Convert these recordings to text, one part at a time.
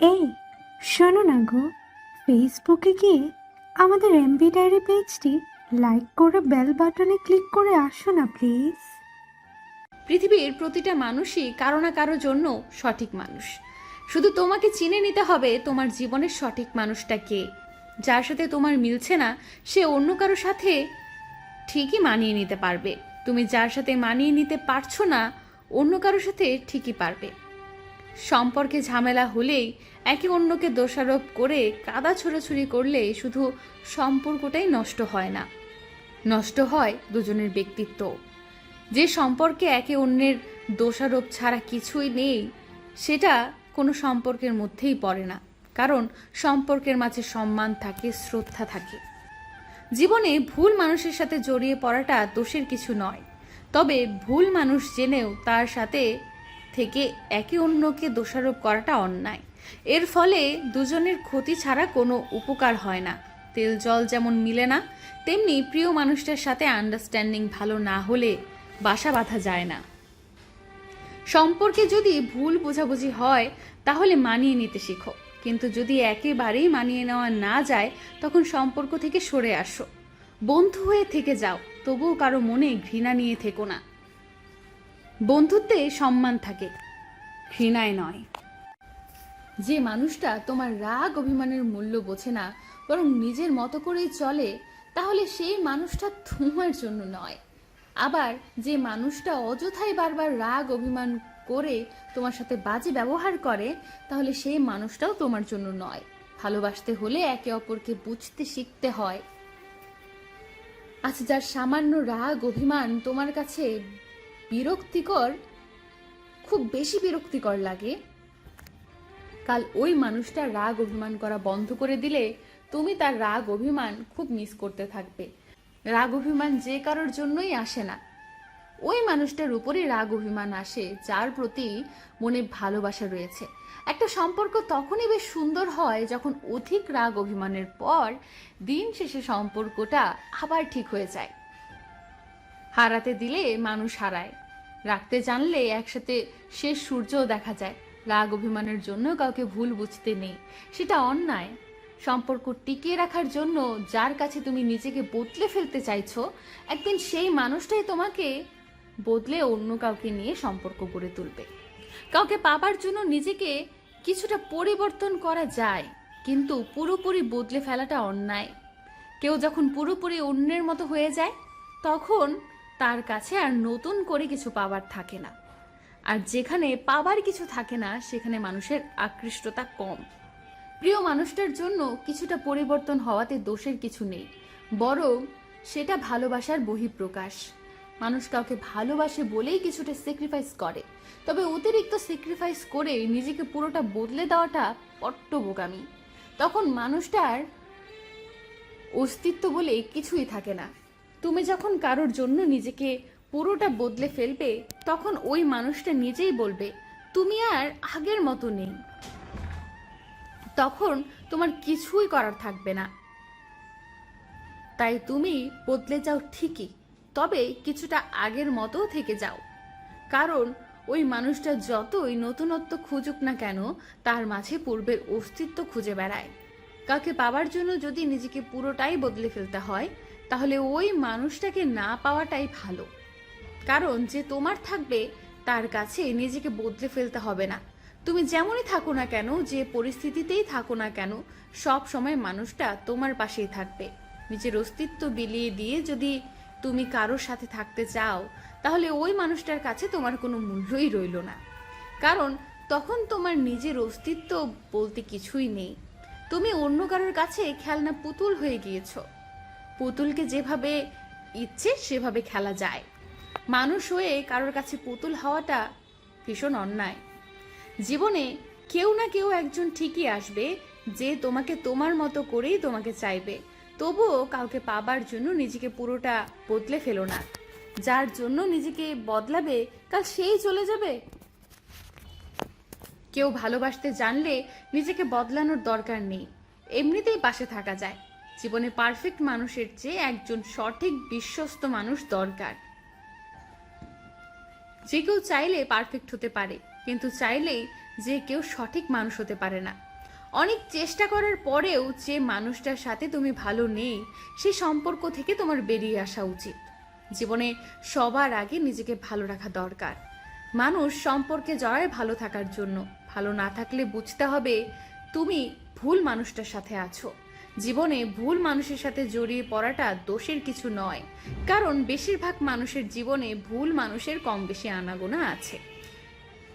এই, শোনো না গো। ফেসবুকে গিয়ে আমাদের এমবি ডায়েরি পেজটি লাইক করে বেল বাটনে ক্লিক করে আসো না প্লিজ পৃথিবীর প্রতিটা মানুষই কারও না কারও জন্য সঠিক মানুষ। শুধু তোমাকে চিনে নিতে হবে তোমার জীবনের সঠিক মানুষটা কে। যার সাথে তোমার মিলছে না, সে অন্য কারও সাথে ঠিকই মানিয়ে নিতে পারবে। তুমি যার সাথে মানিয়ে নিতে পারছ না, অন্য কারোর সাথে ঠিকই পারবে। সম্পর্কে ঝামেলা হলেই একে অন্যকে দোষারোপ করে কাদা ছোড়াছুড়ি করলে শুধু সম্পর্কটাই নষ্ট হয় না। নষ্ট হয় দুজনের ব্যক্তিত্ব। যে সম্পর্কে একে অন্যের দোষারোপ ছাড়া কিছুই নেই, সেটা কোনো সম্পর্কের মধ্যেই পড়ে না। কারণ সম্পর্কের মাঝে সম্মান থাকে, শ্রদ্ধা থাকে। জীবনে ভুল মানুষের সাথে জড়িয়ে পড়াটা দোষের কিছু নয়। তবে ভুল মানুষ জেনেও তার সাথে থেকে একে অন্যকে দোষারোপ করাটা অন্যায়। এর ফলে দুজনের ক্ষতি ছাড়া কোনো উপকার হয় না। তেল জল যেমন মিলে না, তেমনি প্রিয় মানুষটার সাথে আন্ডারস্ট্যান্ডিং ভালো না হলে বাসা বাঁধা যায় না। সম্পর্কে যদি ভুল বোঝাবুঝি হয়, তাহলে মানিয়ে নিতে শিখো। কিন্তু যদি একেবারেই মানিয়ে নেওয়া না যায়, তখন সম্পর্ক থেকে সরে আসো। বন্ধু হয়ে থেকে যাও, তবুও কারও মনে ঘৃণা নিয়ে থেকো না। বন্ধুত্বে সম্মান থাকে, ঘৃণায় নয়। যে মানুষটা তোমার রাগ অভিমানের মূল্য বোঝে না, বরং নিজের মতো করেই চলে, তাহলে সেই মানুষটা তোমার জন্য নয়। আবার যে মানুষটা অযথাই বারবার রাগ অভিমান করে তোমার সাথে বাজে ব্যবহার করে, তাহলে সেই মানুষটাও তোমার জন্য নয়। ভালোবাসতে হলে একে অপরকে বুঝতে শিখতে হয়। আচ্ছা যার সামান্য রাগ অভিমান তোমার কাছে বিরক্তিকর, খুব বেশি বিরক্তিকর লাগে। কাল ওই মানুষটা রাগ অভিমান করা বন্ধ করে দিলে তুমি তার রাগ অভিমান খুব মিস করতে থাকবে। রাগ অভিমান যে কারোর জন্যই আসে না। ওই মানুষটার উপরে রাগ অভিমান আসে, যার প্রতি মনে ভালোবাসা রয়েছে। একটা সম্পর্ক তখনই বেশ সুন্দর হয় যখন অধিক রাগ অভিমানের পর দিন শেষে সম্পর্কটা আবার ঠিক হয়ে যায়। হারাতে দিলে মানুষ হারায়। রাখতে জানলে একসাথে শেষ সূর্যও দেখা যায়। রাগ অভিমানের জন্য কাউকে ভুল বুঝতে নেই। সেটা অন্যায়। সম্পর্ক টিকিয়ে রাখার জন্য যার কাছে তুমি নিজেকে বদলে ফেলতে চাইছো, একদিন সেই মানুষটাই তোমাকে বদলে অন্য কাউকে নিয়ে সম্পর্ক গড়ে তুলবে। কাউকে পাবার জন্য নিজেকে কিছুটা পরিবর্তন করা যায়, কিন্তু পুরোপুরি বদলে ফেলাটা অন্যায়। কেউ যখন পুরোপুরি অন্যের মতো হয়ে যায়, তখন তার কাছে আর নতুন করে কিছু পাওয়ার থাকে না। আর যেখানে পাবার কিছু থাকে না, সেখানে মানুষের আকৃষ্টতা কম। প্রিয় মানুষটার জন্য কিছুটা পরিবর্তন হওয়াতে দোষের কিছু নেই। বরং সেটা ভালোবাসার বহিঃপ্রকাশ। মানুষ কাউকে ভালোবাসে বলেই কিছুটা স্যাক্রিফাইস করে। তবে অতিরিক্ত স্যাক্রিফাইস করে নিজেকে পুরোটা বদলে দেওয়াটা পট্ট বোকামি তখন মানুষটার অস্তিত্ব বলে কিছুই থাকে না। তুমি যখন কারোর জন্য নিজেকে পুরোটা বদলে ফেলবে, তখন ওই মানুষটা নিজেই বলবে, তুমি আর আগের মতো নেই। তখন তোমার কিছুই করার থাকবে না। তাই তুমি বদলে যাও ঠিকই, তবে কিছুটা আগের মতো থেকে যাও। কারণ ওই মানুষটা যতই নতুনত্ব খুঁজুক না কেন, তার মাঝে পূর্বের অস্তিত্ব খুঁজে বেড়ায়। কাউকে পাওয়ার জন্য যদি নিজেকে পুরোটাই বদলে ফেলতে হয় তাহলে ওই মানুষটাকে না পাওয়াটাই ভালো। কারণ যে তোমার থাকবে, তার কাছে নিজেকে বদলে ফেলতে হবে না। তুমি যেমনই থাকো না কেন, যে পরিস্থিতিতেই থাকো না কেন, সব সময় মানুষটা তোমার পাশেই থাকবে। নিজের অস্তিত্ব বিলিয়ে দিয়ে যদি তুমি কারোর সাথে থাকতে চাও, তাহলে ওই মানুষটার কাছে তোমার কোনো মূল্যই রইল না। কারণ তখন তোমার নিজের অস্তিত্ব বলতে কিছুই নেই। তুমি অন্য কারোর কাছে খেলনা পুতুল হয়ে গিয়েছো। পুতুলকে যেভাবে ইচ্ছে সেভাবে খেলা যায়। মানুষ হয়ে কারোর কাছে পুতুল হওয়াটা ভীষণ অন্যায়। জীবনে কেউ না কেউ একজন ঠিকই আসবে যে তোমাকে তোমার মতো করেই তোমাকে চাইবে। তবুও কাউকে পাবার জন্য নিজেকে পুরোটা বদলে ফেলো না। যার জন্য নিজেকে বদলাবে, কাল সেই চলে যাবে। কেউ ভালোবাসতে জানলে নিজেকে বদলানোর দরকার নেই। এমনিতেই পাশে থাকা যায়। জীবনে পারফেক্ট মানুষের চেয়ে একজন সঠিক, বিশ্বস্ত মানুষ দরকার। যে কেউ চাইলে পারফেক্ট হতে পারে, কিন্তু চাইলেই যে কেউ সঠিক মানুষ হতে পারে না। অনেক চেষ্টা করার পরেও যে মানুষটার সাথে তুমি ভালো নেই, সে সম্পর্ক থেকে তোমার বেরিয়ে আসা উচিত। জীবনে সবার আগে নিজেকে ভালো রাখা দরকার। মানুষ সম্পর্কে জড়ায় ভালো থাকার জন্য, ভালো না থাকলে বুঝতে হবে তুমি ভুল মানুষটার সাথে আছো। জীবনে ভুল মানুষের সাথে জড়িয়ে পড়াটা দোষের কিছু নয়, কারণ বেশিরভাগ মানুষের জীবনে ভুল মানুষের কম বেশি আনাগোনা আছে।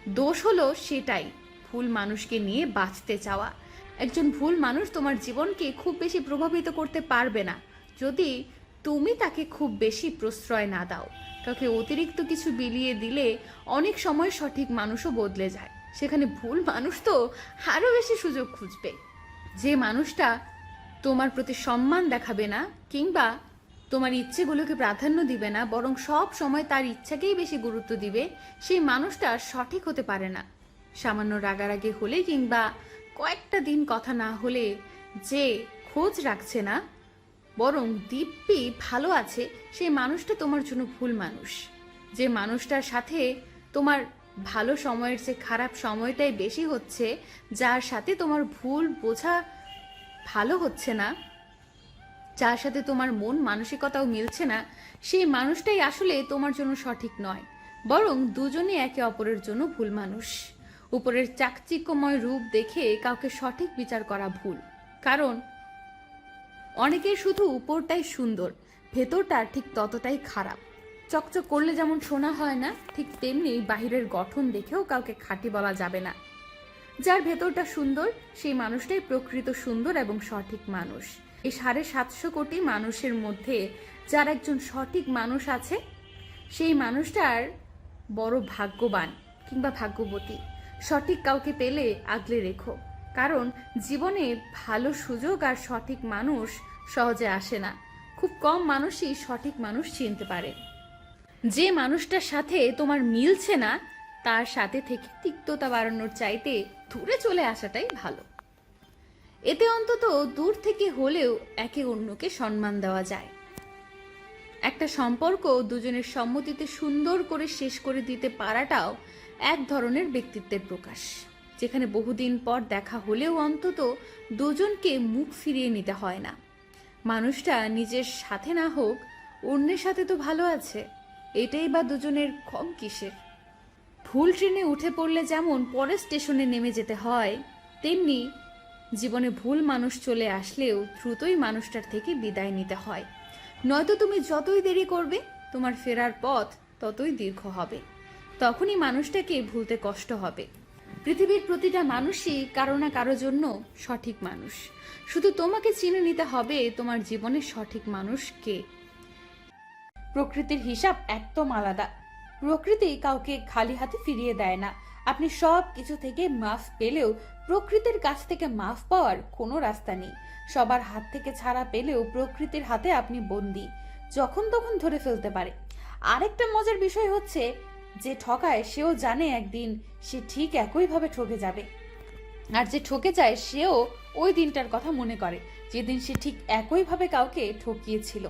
দোষ হলো সেটাই, ভুল মানুষকে নিয়ে বাঁচতে চাওয়া। একজন ভুল মানুষ তোমার জীবনকে খুব বেশি প্রভাবিত করতে পারবে না। যদি তুমি তাকে খুব বেশি প্রশ্রয় না দাও কাউকে অতিরিক্ত কিছু বিলিয়ে দিলে অনেক সময় সঠিক মানুষও বদলে যায়। সেখানে ভুল মানুষ তো আরও বেশি সুযোগ খুঁজবে। যে মানুষটা তোমার প্রতি সম্মান দেখাবে না, কিংবা তোমার ইচ্ছেগুলোকে প্রাধান্য দিবে না, বরং সব সময় তার ইচ্ছাকেই বেশি গুরুত্ব দিবে, সেই মানুষটা সঠিক হতে পারে না। সামান্য রাগারাগি হলে কিংবা কয়েকটা দিন কথা না হলে যে খোঁজ রাখছে না, বরং দিব্যি ভালো আছে, সেই মানুষটা তোমার জন্য ভুল মানুষ। যে মানুষটার সাথে তোমার ভালো সময়ের চেয়ে খারাপ সময়টাই বেশি হচ্ছে, যার সাথে তোমার ভুল বোঝা ভালো হচ্ছে না। যার সাথে তোমার মন মানসিকতাও মিলছে না, সেই মানুষটাই আসলে তোমার জন্য সঠিক নয়। বরং দুজনে একে অপরের জন্য ভুল মানুষ। উপরের চাকচিক্যময় রূপ দেখে কাউকে সঠিক বিচার করা ভুল। কারণ অনেকের শুধু উপরটাই সুন্দর, ভেতরটা ঠিক ততটাই খারাপ। চকচক করলে যেমন শোনা হয় না, ঠিক তেমনি বাহিরের গঠন দেখেও কাউকে খাঁটি বলা যাবে না। যার ভেতরটা সুন্দর, সেই মানুষটাই প্রকৃত সুন্দর এবং সঠিক মানুষ। এই সাড়ে সাতশো কোটি মানুষের মধ্যে যার একজন সঠিক মানুষ আছে, সেই মানুষটার বড় ভাগ্যবান কিংবা ভাগ্যবতী। সঠিক কাউকে পেলে আগলে রেখো, কারণ জীবনে ভালো সুযোগ আর সঠিক মানুষ সহজে আসে না। খুব কম মানুষই সঠিক মানুষ চিনতে পারে। যে মানুষটার সাথে তোমার মিলছে না তার সাথে থেকে তিক্ততা বাড়ানোর চাইতে দূরে চলে আসাটাই ভালো। এতে অন্তত দূর থেকে হলেও একে অন্যকে সম্মান দেওয়া যায়। একটা সম্পর্ক দুজনের সম্মতিতে সুন্দর করে শেষ করে দিতে পারাটাও এক ধরনের ব্যক্তিত্বের প্রকাশ। যেখানে বহুদিন পর দেখা হলেও অন্তত দুজনকে মুখ ফিরিয়ে নিতে হয় না। মানুষটা নিজের সাথে না হোক, অন্যের সাথে তো ভালো আছে। এটাই বা দুজনের কম কিসের? ভুল ট্রেনে উঠে পড়লে যেমন পরের স্টেশনে নেমে যেতে হয়, তেমনি জীবনে ভুল মানুষ চলে আসলেও দ্রুতই মানুষটার থেকে বিদায় নিতে হয়। নয়তো তুমি যতই দেরি করবে, তোমার ফেরার পথ ততই দীর্ঘ হবে। তখনই মানুষটাকে ভুলতে কষ্ট হবে। পৃথিবীর প্রতিটা মানুষই কারও না কারও জন্য সঠিক মানুষ। শুধু তোমাকে চিনে নিতে হবে তোমার জীবনের সঠিক মানুষ কে। প্রকৃতির হিসাব একদম আলাদা। প্রকৃতি কাউকে খালি হাতে ফিরিয়ে দেয় না। আপনি সব কিছু থেকে মাফ পেলেও, প্রকৃতির কাছ থেকে মাফ পাওয়ার কোনো রাস্তা নেই। সবার হাত থেকে ছাড়া পেলেও প্রকৃতির হাতে আপনি বন্দি, যখন তখন ধরে ফেলতে পারে। আরেকটা মজার বিষয় হচ্ছে, যে ঠকায় সেও জানে একদিন সে ঠিক একইভাবে ঠকে যাবে। আর যে ঠকে যায়, সেও ওই দিনটার কথা মনে করে, যেদিন সে ঠিক একইভাবে কাউকে ঠকিয়েছিল।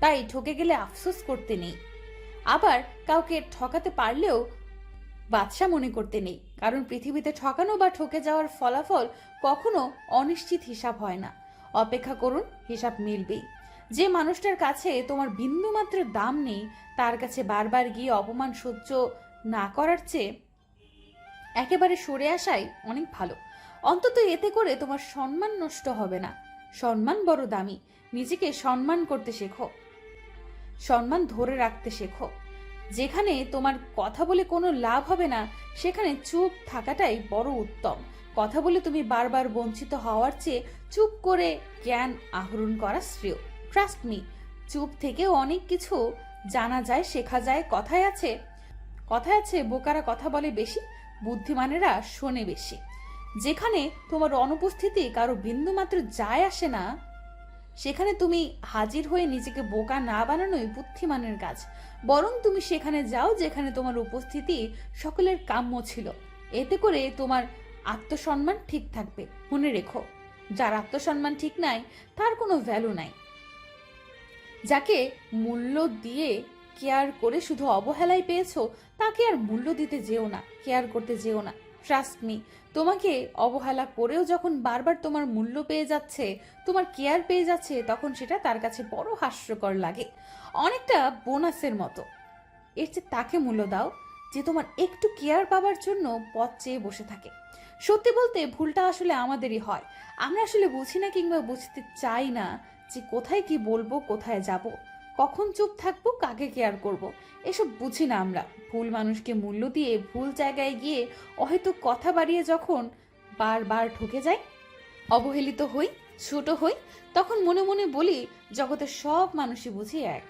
তাই ঠকে গেলে আফসোস করতে নেই। আবার কাউকে ঠকাতে পারলেও বাদশা মনে করতে নেই, কারণ পৃথিবীতে ঠকানো বা ঠকে যাওয়ার ফলাফল কখনো অনিশ্চিত হিসাব হয় না। অপেক্ষা করুন, হিসাব মিলবেই। যে মানুষটার কাছে তোমার বিন্দুমাত্র দাম নেই, তার কাছে বারবার গিয়ে অপমান সহ্য না করার চেয়ে একেবারে সরে আসাই অনেক ভালো। অন্তত এতে করে তোমার সম্মান নষ্ট হবে না। সম্মান বড় দামি। নিজেকে সম্মান করতে শেখো। সম্মান ধরে রাখতে শেখো। যেখানে তোমার কথা বলে কোনো লাভ হবে না, সেখানে চুপ থাকাটাই বড় উত্তম। কথা বলে তুমি বারবার বঞ্চিত হওয়ার চেয়ে চুপ করে জ্ঞান আহরণ করা শ্রেয়। ট্রাস্ট মি চুপ থেকেও অনেক কিছু জানা যায়, শেখা যায়। কথায় আছে কথায় আছে, বোকারা কথা বলে বেশি, বুদ্ধিমানেরা শোনে বেশি। যেখানে তোমার অনুপস্থিতি কারও বিন্দুমাত্র যায় আসে না সেখানে তুমি হাজির হয়ে নিজেকে বোকা না বানানোই বুদ্ধিমানের কাজ। বরং তুমি সেখানে যাও যেখানে তোমার উপস্থিতি সকলের কাম্য ছিল। এতে করে তোমার আত্মসম্মান ঠিক থাকবে। মনে রেখো, যার আত্মসম্মান ঠিক নাই, তার কোনো ভ্যালু নাই। যাকে মূল্য দিয়ে কেয়ার করে শুধু অবহেলাই পেয়েছ, তাকে আর মূল্য দিতে যেও না কেয়ার করতে যেও না। ট্রাস্ট মি তোমাকে অবহেলা করেও যখন বারবার তোমার মূল্য পেয়ে যাচ্ছে, তোমার কেয়ার পেয়ে যাচ্ছে, তখন সেটা তার কাছে বড় হাস্যকর লাগে। অনেকটা বোনাসের মতো। এর চেয়ে তাকে মূল্য দাও যে তোমার একটু কেয়ার পাবার জন্য পথ চেয়ে বসে থাকে। সত্যি বলতে ভুলটা আসলে আমাদেরই হয়। আমরা আসলে বুঝি না কিংবা বুঝতে চাই না যে কোথায় কি বলব, কোথায় যাব। কখন চুপ থাকব, কাকে কেয়ার করব। এসব বুঝি না আমরা ভুল মানুষকে মূল্য দিয়ে ভুল জায়গায় গিয়ে হয়তো কথা বাড়িয়ে যখন বারবার ঠকে যাই, অবহেলিত হই, ছোট হই, তখন মনে মনে বলি, জগতের সব মানুষই বুঝি এক